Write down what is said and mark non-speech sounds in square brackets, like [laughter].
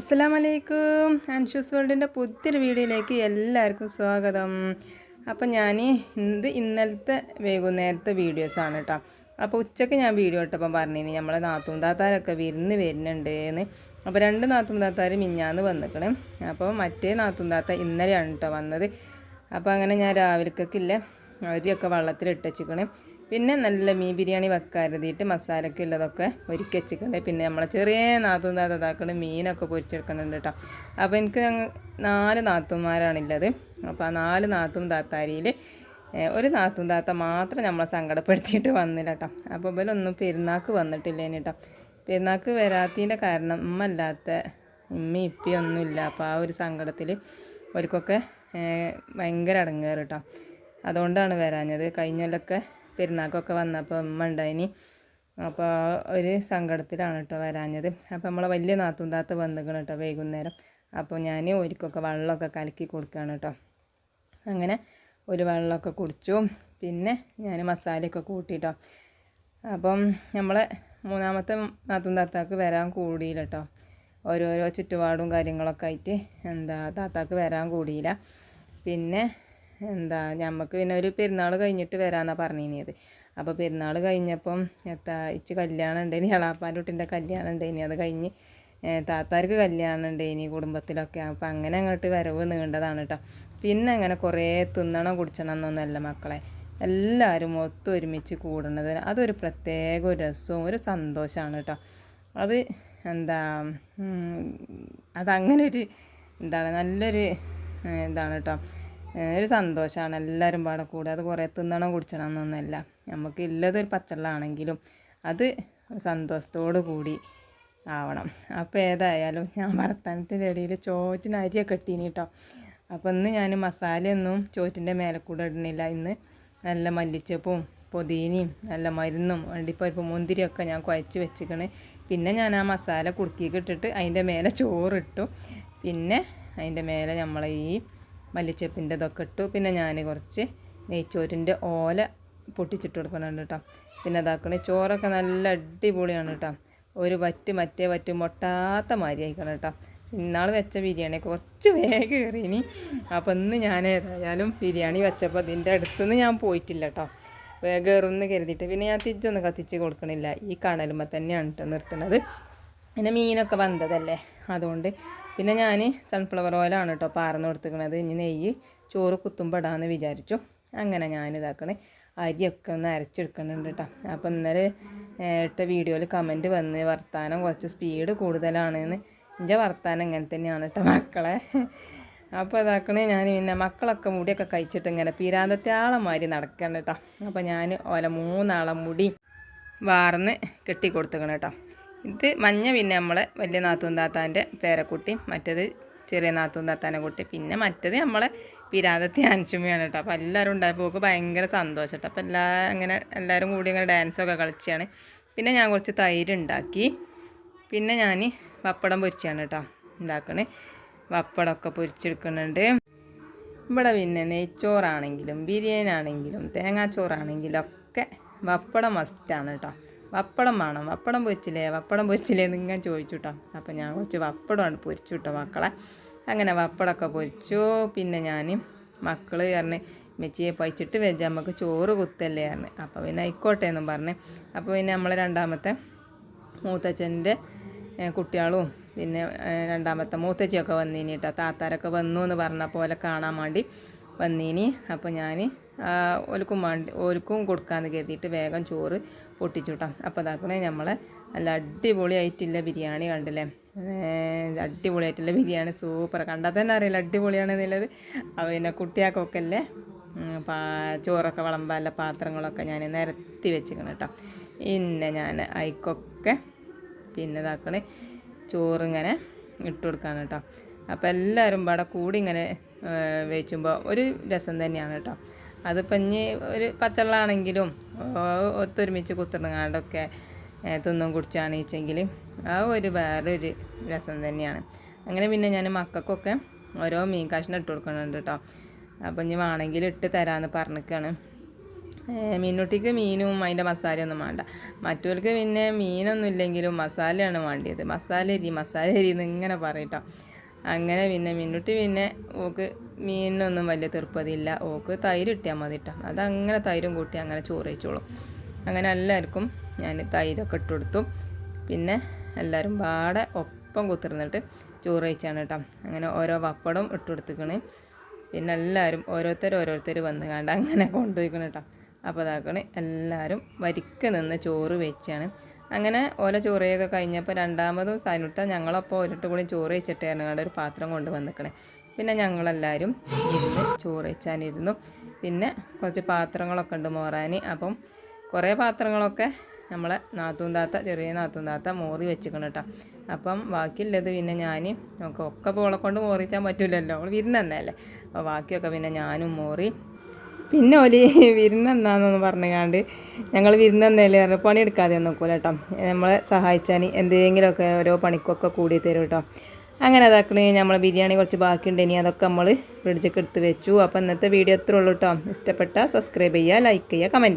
അസ്സലാം വലൈക്കും ആൻഷൂസ് വേൾഡിന്റെ പുതിയൊരു വീഡിയോയിലേക്ക് എല്ലാവർക്കും സ്വാഗതം. അപ്പം ഞാൻ ഇത് ഇന്നലത്തെ വൈകുന്നേരത്തെ വീഡിയോസാണ് കേട്ടോ. അപ്പോൾ ഉച്ചയ്ക്ക് ഞാൻ വീഡിയോ ഇട്ടപ്പം പറഞ്ഞിനി നമ്മളെ നാത്തും താത്താരൊക്കെ വിരുന്ന് വരുന്നുണ്ട് എന്ന് അപ്പോൾ രണ്ട് നാത്തും താത്താർ മിഞ്ഞാന്ന് വന്നിക്കണേ. അപ്പോൾ മറ്റേ നാത്തും താത്ത ഇന്നലെയാണ് കേട്ടോ വന്നത്. അപ്പോൾ അങ്ങനെ ഞാൻ രാവിലേക്കൊക്കില്ല അരിയൊക്കെ വെള്ളത്തിൽ ഇട്ടച്ചിക്കണേ പിന്നെ നല്ല മീൻ ബിരിയാണി വെക്കാൻ കരുതിയിട്ട് മസാലയ്ക്ക് ഉള്ളതൊക്കെ ഒരുക്കി വെച്ചിട്ടുണ്ട് പിന്നെ നമ്മൾ ചെറിയ നാത്തും താത്ത ഇതാക്കണ മീനൊക്കെ പൊരിച്ചെടുക്കുന്നുണ്ട് കേട്ടോ അപ്പോൾ എനിക്ക് നാല് നാത്തുമാരാണുള്ളത് അപ്പോൾ ആ നാല് നാത്തും താത്താരിയിൽ ഒരു നാത്തും താത്ത മാത്രം നമ്മളെ സങ്കടപ്പെടുത്തിയിട്ട് വന്നില്ല കേട്ടോ അപ്പോൾ ഇവലൊന്നും പെരുന്നാക്ക് വന്നിട്ടില്ലേന് കേട്ടോ പെരുന്നാക്ക് വരാത്തതിന്റെ കാരണം ഉമ്മ അല്ലാത്ത ഉമ്മയും ഇപ്പയും ഒന്നുമില്ല അപ്പോൾ ആ ഒരു സങ്കടത്തിൽ ഏഹ്, ഭയങ്കര അടങ്ങേറ് കേട്ടോ അതുകൊണ്ടാണ് വരാഞ്ഞത്. കഴിഞ്ഞൊല്ലൊക്കെ പെരുന്നാക്കൊക്കെ വന്നപ്പോൾ ഉമ്മ ഉണ്ടായിനി അപ്പോൾ ഒരു സങ്കടത്തിലാണ് കേട്ടോ വരാഞ്ഞത്. അപ്പോൾ നമ്മളെ വലിയ നാത്തും താത്ത വന്നിക്കണം കേട്ടോ വൈകുന്നേരം. അപ്പോൾ ഞാൻ ഒരിക്കൊക്കെ വെള്ളമൊക്കെ കലക്കി കൊടുക്കുകയാണ് കേട്ടോ അങ്ങനെ ഒരു വെള്ളമൊക്കെ കുടിച്ചു. പിന്നെ ഞാൻ മസാലയൊക്കെ കൂട്ടിട്ടോ അപ്പം നമ്മളെ മൂന്നാമത്തെ നാത്തും താത്താക്ക് വരാൻ കൂടിയില്ല കേട്ടോ ഓരോരോ ചുറ്റുപാടും കാര്യങ്ങളൊക്കെ ആയിട്ട് എന്താ താത്താക്ക് വരാൻ കൂടിയില്ല. പിന്നെ എന്താ ഞമ്മക്ക് പിന്നെ ഒരു പെരുന്നാൾ കഴിഞ്ഞിട്ട് വരാമെന്നാണ് പറഞ്ഞിനിയത് അപ്പോൾ പെരുന്നാൾ കഴിഞ്ഞപ്പം എത്താ ഇച്ച് കല്യാണം ഉണ്ടായിനി എളാപ്പാന്റെ കുട്ടിന്റെ കല്യാണം ഉണ്ടായിനി അത് കഴിഞ്ഞ് താത്താർക്ക് കല്യാണം ഉണ്ടായിനി കുടുംബത്തിലൊക്കെ. അപ്പം അങ്ങനെ അങ്ങോട്ട് വരവ് നീണ്ടതാണ് കേട്ടോ പിന്നെ അങ്ങനെ കുറേ തിന്നണം കുടിച്ചണം എന്നൊന്നുമല്ല മക്കളെ. എല്ലാവരും ഒത്തൊരുമിച്ച് കൂടുന്നത് അതൊരു പ്രത്യേക ഒരു രസവും ഒരു സന്തോഷമാണ് കേട്ടോ അത് എന്താ അതങ്ങനൊരു എന്താണ് നല്ലൊരു ഇതാണ് കേട്ടോ ഒരു സന്തോഷമാണ് എല്ലാവരും പാടെ കൂടെ. അത് കുറേ തിന്നണം കുടിച്ചണം എന്നൊന്നുമല്ല. നമുക്ക് ഇല്ലതൊരു പച്ചള്ളാണെങ്കിലും അത് സന്തോഷത്തോടു കൂടി ആവണം. അപ്പോൾ ഏതായാലും ഞാൻ വർത്തമാനത്തിന്റെ ഇടയിൽ ചോറ്റിന് അരിയൊക്കെ ഇട്ടീനി കേട്ടോ അപ്പോൾ ഇന്ന് ഞാൻ മസാലയൊന്നും ചോറ്റിന്റെ മേലെ കൂടെ ഇടുന്നില്ല. ഇന്ന് നല്ല മല്ലിച്ചപ്പും പൊതീനയും നല്ല മരുന്നും വണ്ടിപ്പരിപ്പ് മുന്തിരിയൊക്കെ ഞാൻ കുഴച്ച് വെച്ചിക്കണ്. പിന്നെ ഞാൻ ആ മസാല കുടുക്കിയൊക്കെ ഇട്ടിട്ട് അതിന്റെ മേലെ ചോറിട്ടു. പിന്നെ അതിന്റെ മേലെ നമ്മളെ ഈ മല്ലിച്ചപ്പിന്റെ ഇതൊക്കെ ഇട്ടു. പിന്നെ ഞാൻ കുറച്ച് നെയ്ച്ചോറിന്റെ ഓല പൊട്ടിച്ചിട്ട് കൊടുക്കുന്നുണ്ട് കേട്ടോ. പിന്നെ അതാക്കണേ ചോറൊക്കെ നല്ല അടിപൊളിയാണ് കേട്ടോ. ഒരു വറ്റ് മറ്റേ വറ്റ് മൊട്ടാത്ത മാതിരി ആയിക്കണം കേട്ടോ. ഇന്നാൾ വെച്ച ബിരിയാണി കുറച്ച് വേഗം കയറി ഇനി അപ്പോൾ ഇന്ന് ഞാൻ ഏതായാലും ബിരിയാണി വെച്ചപ്പോൾ അതിന്റെ അടുത്തുനിന്ന് ഞാൻ പോയിട്ടില്ല കേട്ടോ. വേഗം കയറുമെന്ന് കരുതിയിട്ട്. പിന്നെ ഞാൻ തിരിച്ചൊന്നും കത്തിച്ച് കൊടുക്കണില്ല. ഈ കണലുമ്പോൾ തന്നെയാണ് കേട്ടോ നിർത്തുന്നത് പിന്നെ മീനൊക്കെ വന്നതല്ലേ? അതുകൊണ്ട്. പിന്നെ ഞാൻ സൺഫ്ലവർ ഓയിലാണ് കേട്ടോ പാർന്ന് കൊടുത്തിരിക്കണത് ഇനി നെയ്യ് ചോറ് കുത്തുമ്പടാന്ന് വിചാരിച്ചു. അങ്ങനെ ഞാൻ ഇതാക്കണേ. അരിയൊക്കെ ഒന്ന് അരച്ചെടുക്കുന്നുണ്ട് കേട്ടോ അപ്പോൾ ഇന്നലെ ഇട്ട വീഡിയോയിൽ കമന്റ് വന്ന് വർത്താനം കുറച്ച് സ്പീഡ് കൂടുതലാണെന്ന്. എന്റെ വർത്താനം ഇങ്ങനെ തന്നെയാണ് കേട്ടോ മക്കളെ. അപ്പോൾ ഇതാക്കണേ ഞാൻ പിന്നെ മക്കളൊക്കെ മുടിയൊക്കെ കഴിച്ചിട്ട് ഇങ്ങനെ പീരാന്തത്യാളം മാതിരി നടക്കണം കേട്ടോ അപ്പോൾ ഞാൻ ഓല മൂന്നാളം മുടി വാർന്ന് കെട്ടി കൊടുത്തേക്കണം കേട്ടോ ഇത് മഞ്ഞ പിന്നെ നമ്മളെ വലിയ നാത്തൂൻ താത്താന്റെ പേരക്കുട്ടി മറ്റേത് ചെറിയ നാത്തൂൻ താത്താന്റെ കുട്ടി പിന്നെ മറ്റേത് നമ്മളെ പിരാതത്തെ അൻഷുമയാണ് കേട്ടോ. അപ്പോൾ എല്ലാവരും ഉണ്ടായപ്പോൾ നമുക്ക് ഭയങ്കര സന്തോഷം കേട്ടോ. അപ്പോൾ എല്ലാ അങ്ങനെ എല്ലാവരും കൂടി ഇങ്ങനെ ഡാൻസൊക്കെ കളിച്ചാണ് പിന്നെ ഞാൻ കുറച്ച് തൈര് ഉണ്ടാക്കി. പിന്നെ ഞാൻ പപ്പടം പൊരിച്ചാണ് കേട്ടോ ഉണ്ടാക്കണേ. പപ്പടമൊക്കെ പൊരിച്ചെടുക്കുന്നുണ്ട്. ഇവിടെ പിന്നെ നെയ്ച്ചോറാണെങ്കിലും ബിരിയാണി ആണെങ്കിലും തേങ്ങാച്ചോറാണെങ്കിലും ഒക്കെ പപ്പടം മസ്റ്റാണ് കേട്ടോ. പപ്പടം വേണം. വപ്പടം പൊരിച്ചില്ലേ? വപ്പടം പൊരിച്ചില്ലേ നിങ്ങൾ ചോദിച്ചു കേട്ടോ അപ്പോൾ ഞാൻ കുറച്ച് വപ്പടമാണ് പൊരിച്ചു കേട്ടോ മക്കളെ. അങ്ങനെ വപ്പടമൊക്കെ പൊരിച്ചു. പിന്നെ ഞാൻ മക്കൾ പറഞ്ഞ് മെച്ചിയെ പഴിച്ചിട്ട് വെച്ച് നമുക്ക് ചോറ് കുത്തല്ലേ പറഞ്ഞ്. അപ്പോൾ പിന്നെ ആയിക്കോട്ടെ എന്നും പറഞ്ഞ്. അപ്പോൾ പിന്നെ നമ്മൾ രണ്ടാമത്തെ മൂത്തച്ഛന്റെ കുട്ടികളും പിന്നെ രണ്ടാമത്തെ മൂത്തച്ചിയൊക്കെ വന്നു കേട്ടോ താത്താരൊക്കെ വന്നു എന്ന് പറഞ്ഞ പോലെ കാണാൻ വേണ്ടി വന്നീനി. അപ്പോൾ ഞാൻ ഓൽക്കും വേണ്ടി ഓൽക്കും കൊടുക്കാമെന്ന് കരുതിയിട്ട് വേഗം ചോറ് പൊട്ടിച്ചു കേട്ടോ അപ്പോൾ അതാക്കണേ നമ്മളെ നല്ല അടിപൊളിയായിട്ടില്ല ബിരിയാണി കണ്ടല്ലേ? അടിപൊളി അടിപൊളിയായിട്ടുള്ള ബിരിയാണി സൂപ്പർ കണ്ടാൽ തന്നെ അറിയില്ല അടിപൊളിയാണെന്നുള്ളത് അപ്പോൾ പിന്നെ കുട്ടികൾക്കൊക്കെ അല്ലേ പാ ചോറൊക്കെ വിളമ്പാനുള്ള പാത്രങ്ങളൊക്കെ ഞാൻ നിരത്തി വെച്ചിരിക്കണം കേട്ടോ. പിന്നെ ഞാൻ അയക്കൊക്കെ പിന്നെ ഇതാക്കണേ ചോറിങ്ങനെ ഇട്ട് കൊടുക്കാണ് കേട്ടോ. അപ്പോൾ എല്ലാവരും ഇവിടെ കൂടി ഇങ്ങനെ വെച്ചുമ്പോൾ ഒരു രസം തന്നെയാണ് കേട്ടോ. അതിപ്പം ഇനി ഒരു പച്ചള്ളാണെങ്കിലും ഒത്തൊരുമിച്ച് കുത്തിറങ്ങാണ്ടൊക്കെ തിന്നും കുടിച്ചാണ് വെച്ചെങ്കിൽ ആ ഒരു വേറൊരു രസം തന്നെയാണ്. അങ്ങനെ പിന്നെ ഞാൻ മക്കൾക്കൊക്കെ ഓരോ മീൻ കഷ്ണം ഇട്ട് കൊടുക്കുന്നുണ്ട് കേട്ടോ. അപ്പം ഇനി വേണമെങ്കിൽ ഇട്ട് തരാമെന്ന് പറഞ്ഞിരിക്കുകയാണ് മീനുട്ടിക്ക് മീനും അതിന്റെ മസാലയൊന്നും വേണ്ട. മറ്റവർക്ക് പിന്നെ മീനൊന്നും ഇല്ലെങ്കിലും മസാലയാണ് വേണ്ടിയത്. മസാല എരി മസാല എരി എന്ന് ഇങ്ങനെ പറയട്ടോ അങ്ങനെ പിന്നെ മിന്നുട്ടി പിന്നെ ഓക്ക് മീനിനൊന്നും വലിയ തീർപ്പതില്ല. ഓക്ക് തൈര് ഇട്ടിയാൽ മതി കേട്ടോ അതങ്ങനെ തൈരും കൂട്ടി അങ്ങനെ ചോറ് വെച്ചോളും അങ്ങനെ എല്ലാവർക്കും ഞാൻ തൈരൊക്കെ ഇട്ട് കൊടുത്തു. പിന്നെ എല്ലാവരും പാടെ ഒപ്പം കുത്തിർന്നിട്ട് ചോറ് കഴിച്ചാണ് കേട്ടോ. അങ്ങനെ ഓരോ പപ്പടം ഇട്ട് കൊടുത്തിക്കണ്. പിന്നെ എല്ലാവരും ഓരോരുത്തർ ഓരോരുത്തർ വന്ന് കണ്ട് അങ്ങനെ കൊണ്ടുപോയിക്കണം കേട്ടോ. അപ്പോൾ അതാക്കണ് എല്ലാവരും വരിക്ക് നിന്ന് ചോറ് വെച്ചാണ്. അങ്ങനെ ഓല ചോറയൊക്കെ കഴിഞ്ഞപ്പോൾ രണ്ടാമതും സനുട്ട ഞങ്ങളപ്പോൾ ഒരിട്ട് കൂടി ചോറ് വെച്ചിട്ടായിരുന്നു ഞങ്ങളുടെ ഒരു പാത്രം കൊണ്ട് വന്നിക്കണേ. പിന്നെ ഞങ്ങളെല്ലാവരും ഇരുന്ന് ചോറ് വെച്ചാനിരുന്നു. പിന്നെ കുറച്ച് പാത്രങ്ങളൊക്കെ ഉണ്ട് മോറാൻ അപ്പം കുറേ പാത്രങ്ങളൊക്കെ നമ്മളെ നാത്തൂൻ താത്ത ചെറിയ നാത്തൂൻ താത്ത മോറി വെച്ചിക്കണം കേട്ടോ അപ്പം ബാക്കിയുള്ളത് പിന്നെ ഞാൻ നമുക്ക് ഒക്കെ ഓളെ കൊണ്ട് മോറിച്ചാൻ പറ്റില്ലല്ലോ അവൾ വിരുന്നല്ലേ അപ്പോൾ ബാക്കിയൊക്കെ പിന്നെ ഞാനും മോറി പിന്നെ ഓൽ [laughs] വിരുന്നെന്നാന്നൊന്ന് പറഞ്ഞുകാണ്ട് ഞങ്ങൾ വിരുന്നെന്നല്ലേ പറഞ്ഞു പണിയെടുക്കാതെ നോക്കൂല കേട്ടോ നമ്മളെ സഹായിച്ചാൽ എന്തെങ്കിലുമൊക്കെ ഓരോ പണിക്കൊക്കെ കൂടി തരും കേട്ടോ അങ്ങനെ അതാക്കണേ നമ്മൾ ബിരിയാണി കുറച്ച് ബാക്കിയുണ്ട് ഇനി അതൊക്കെ നമ്മൾ ഫ്രിഡ്ജൊക്കെ എടുത്ത് വെച്ചു. അപ്പോൾ ഇന്നത്തെ വീഡിയോ എത്ര ഉള്ളൂ കേട്ടോ ഇഷ്ടപ്പെട്ടാൽ സബ്സ്ക്രൈബ് ചെയ്യുക ലൈക്ക് ചെയ്യുക കമന്റ് ചെയ്യുക.